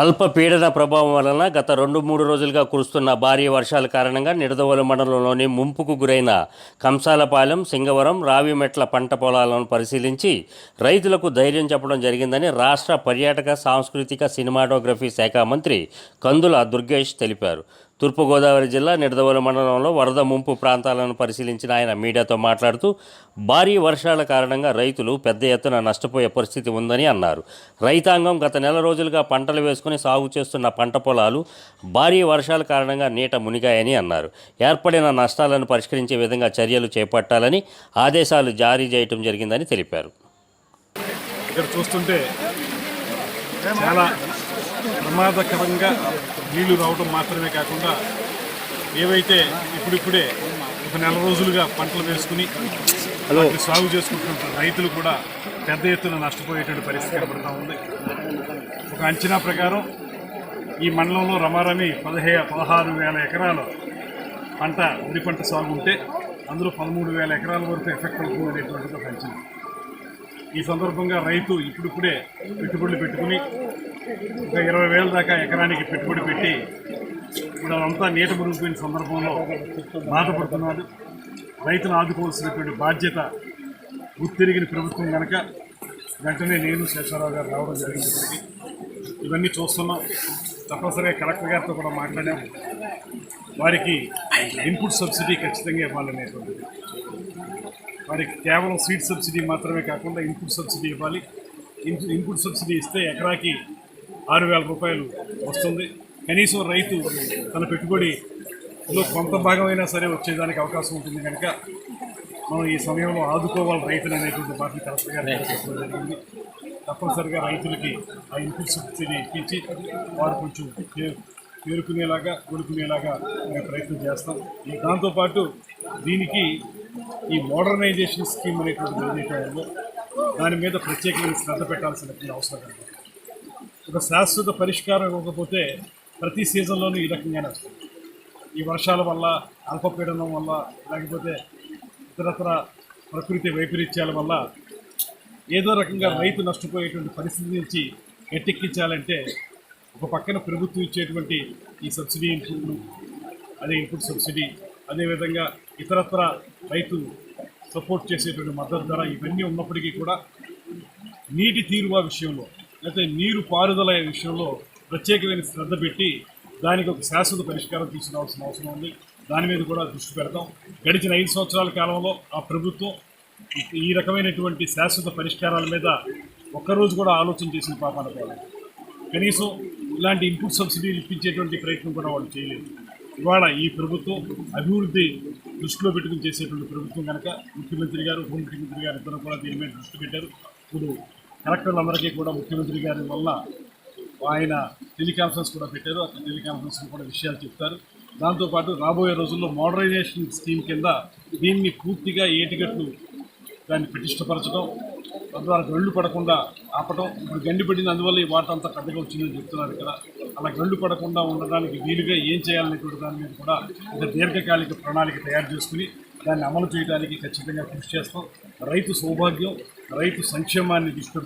అల్పపీడన ప్రభావం వలన గత రెండు మూడు రోజులుగా కురుస్తున్న భారీ వర్షాల కారణంగా నిడదవోలు మండలంలోని ముంపుకు గురైన కంసాలపాలెం సింగవరం రావిమెట్ల పంట పొలాలను పరిశీలించి రైతులకు ధైర్యం చెప్పడం జరిగిందని రాష్ట్ర పర్యాటక సాంస్కృతిక సినిమాటోగ్రఫీ శాఖ మంత్రి కందుల దుర్గేష్ తెలిపారు. తూర్పుగోదావరి జిల్లా నిడదవోలు మండలంలో వరద ముంపు ప్రాంతాలను పరిశీలించిన ఆయన మీడియాతో మాట్లాడుతూ భారీ వర్షాల కారణంగా రైతులు పెద్ద ఎత్తున నష్టపోయే పరిస్థితి ఉందని అన్నారు. రైతాంగం గత నెల రోజులుగా పంటలు వేసుకుని సాగు చేస్తున్న పంట పొలాలు భారీ వర్షాల కారణంగా నీట మునిగాయని అన్నారు. ఏర్పడిన నష్టాలను పరిష్కరించే విధంగా చర్యలు చేపట్టాలని ఆదేశాలు జారీ చేయటం జరిగిందని తెలిపారు. ఇక్కడ చూస్తుంటే చాలా ప్రమాదకరంగా నీళ్ళు రావడం మాత్రమే కాకుండా ఏవైతే ఇప్పుడిప్పుడే ఒక నెల రోజులుగా పంటలు వేసుకుని సాగు చేసుకుంటున్న రైతులు కూడా పెద్ద ఎత్తున నష్టపోయేటువంటి పరిస్థితి కనబడుతూ ఉంది. ఒక అంచనా ప్రకారం ఈ మండలంలో రమారమి పదిహే పదహారు వేల ఎకరాలు పంట వరి పంట సాగు ఉంటే అందులో పదమూడు వేల ఎకరాల వరకు ఎఫెక్ట్ అవుతుంది అనేటువంటిది ఒక అంచనా. ఈ సందర్భంగా రైతు ఇప్పుడిప్పుడే పెట్టుబడులు పెట్టుకుని ఒక ఇరవై వేల దాకా ఎకరానికి పెట్టుబడి పెట్టి ఇప్పుడు అదంతా నీట మునిగిపోయిన సందర్భంలో బాధపడుతున్నారు. రైతును ఆదుకోవాల్సినటువంటి బాధ్యత గుర్తిరిగిన ప్రభుత్వం కనుక వెంటనే నేను శేషారావు గారు రావడం జరిగింది. ఇవన్నీ చూస్తున్నాం. తప్పనిసరిగా కలెక్టర్ గారితో కూడా మాట్లాడాము. వారికి ఇన్పుట్ సబ్సిడీ ఖచ్చితంగా ఇవ్వాలనేటువంటిది. వారికి కేవలం సీడ్ సబ్సిడీ మాత్రమే కాకుండా ఇన్పుట్ సబ్సిడీ ఇవ్వాలి. ఇన్పుట్ సబ్సిడీ ఇస్తే ఎకరాకి ఆరు వేల రూపాయలు వస్తుంది. కనీసం రైతు తన పెట్టుబడిలో కొంత భాగమైనా సరే వచ్చేదానికి అవకాశం ఉంటుంది కనుక మనం ఈ సమయంలో ఆదుకోవాలి రైతులు అనేటువంటి బాధ్యత కలెక్టర్ గారు జరిగింది. తప్పనిసరిగా రైతులకి ఆ ఇన్పుట్ సబ్సిడీ ఇప్పించి వారు కొంచెం తే- తేరుకునేలాగా మేము ప్రయత్నం చేస్తాం. దాంతోపాటు దీనికి ఈ మోడర్నైజేషన్ స్కీమ్ అనేటువంటి ఏదైతే దాని మీద ప్రత్యేకమైన శ్రద్ధ పెట్టాల్సినటువంటి అవసరం ఉంది. ఒక శాశ్వత పరిష్కారం ఇవ్వకపోతే ప్రతి సీజన్లోనూ ఈ రకంగానే వస్తుంది. ఈ వర్షాల వల్ల అల్పపీడనం వల్ల లేకపోతే ఇతరత్ర ప్రకృతి వైపరీత్యాల వల్ల ఏదో రకంగా రైతు నష్టపోయేటువంటి పరిస్థితి నుంచి గట్టెక్కించాలంటే ఒక పక్కన ప్రభుత్వం ఇచ్చేటువంటి ఈ సబ్సిడీ ఇన్పుట్లు అదే ఇన్పుట్ సబ్సిడీ అదేవిధంగా ఇతరత్ర రైతు సపోర్ట్ చేసేటువంటి మద్దతు ధర ఇవన్నీ ఉన్నప్పటికీ కూడా నీటి తీరువ విషయంలో లేకపోతే నీరు పారుదల విషయంలో ప్రత్యేకమైన శ్రద్ధ పెట్టి దానికి ఒక శాశ్వత పరిష్కారం తీసుకురావాల్సిన అవసరం ఉంది. దాని మీద కూడా దృష్టి పెడతాం. గడిచిన ఐదు సంవత్సరాల కాలంలో ఆ ప్రభుత్వం ఈ- ఈ రకమైనటువంటి శాశ్వత పరిష్కారాల మీద ఒక్కరోజు కూడా ఆలోచన చేసిన పాపాన పోలేదు. కనీసం ఇలాంటి ఇన్పుట్ సబ్సిడీలు ఇప్పించేటువంటి ప్రయత్నం కూడా వాళ్ళు చేయలేదు. ఇవాళ ఈ ప్రభుత్వం అభివృద్ధి దృష్టిలో పెట్టుకుని చేసేటువంటి ప్రభుత్వం కనుక ముఖ్యమంత్రి గారు ఉప ముఖ్యమంత్రి గారు ఇద్దరు కూడా దీని మీద దృష్టి పెట్టారు. ఇప్పుడు కలెక్టర్లందరికీ కూడా ముఖ్యమంత్రి గారి వల్ల ఆయన టెలికాన్ఫరెన్స్ కూడా పెట్టారు. ఆ టెలికాన్ఫరెన్స్లో కూడా విషయాలు చెప్తారు. దాంతోపాటు రాబోయే రోజుల్లో మోడరైజేషన్ స్కీమ్ కింద దీన్ని పూర్తిగా ఏటిగట్లు దాన్ని పటిష్టపరచడం తద్వారా గళ్ళు పడకుండా ఆపటం ఇప్పుడు గండి పడింది అందువల్ల ఈ వాటర్ అంతా వచ్చిందని చెప్తున్నారు ఇక్కడ. అలా గళ్ళు పడకుండా ఉండడానికి వీలుగా ఏం చేయాలనేటువంటి దాని మీద కూడా ఒక దీర్ఘకాలిక ప్రణాళిక తయారు చేసుకుని దాన్ని అమలు చేయడానికి ఖచ్చితంగా కృషి చేస్తాం. రైతు సౌభాగ్యం రైతు సంక్షేమాన్ని దృష్టిలో